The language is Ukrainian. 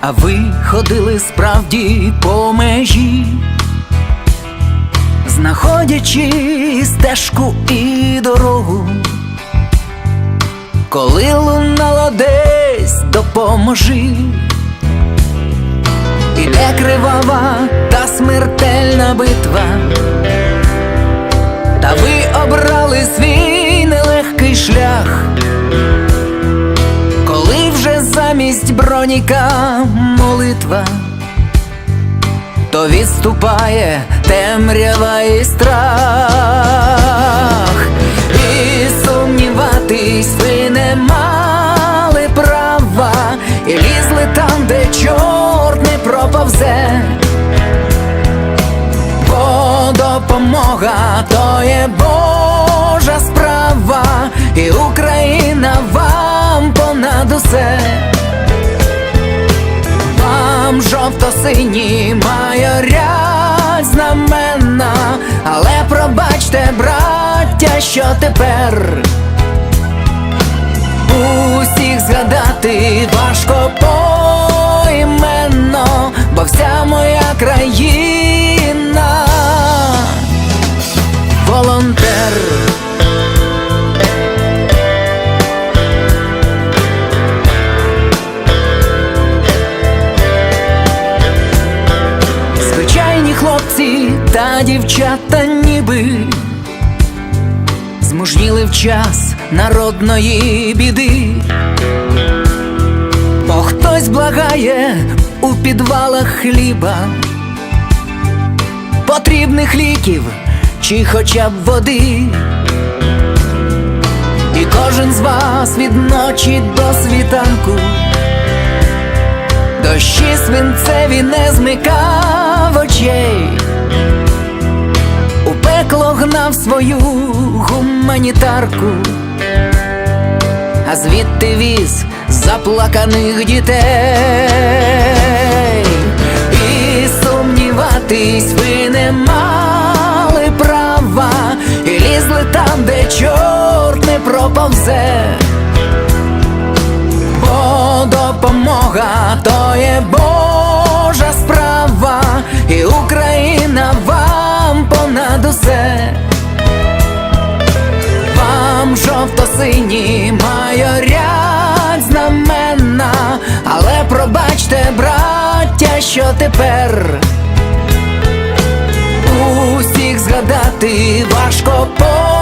а ви ходили справді по межі, знаходячи стежку і дорогу, коли лунало десь допоможи, іде кривава та смертельна битва, замість броніка молитва, то відступає темрява і страх, і сумніватись ви не мали права, і лізли там, де чорт не проповзе, бо допомога то є Божа справа, і Україна вам понад усе. Жовто-сині майорять знамена, але пробачте, браття, що тепер? Усіх згадати важко поіменно, бо вся моя країна волонтер. Та дівчата ніби змужніли в час народної біди, бо хтось благає у підвалах хліба, потрібних ліків чи хоча б води. І кожен з вас від ночі до світанку Дощі свинцеві не змикав очей, пекло свою гуманітарку, а звідти віз заплаканих дітей, і сумніватись ви не мали права, і лізли там, де чорт не проповзе. Бо допомога то є Божа жовто-сині майорять знамена, але пробачте, браття, що тепер? Усіх згадати важко по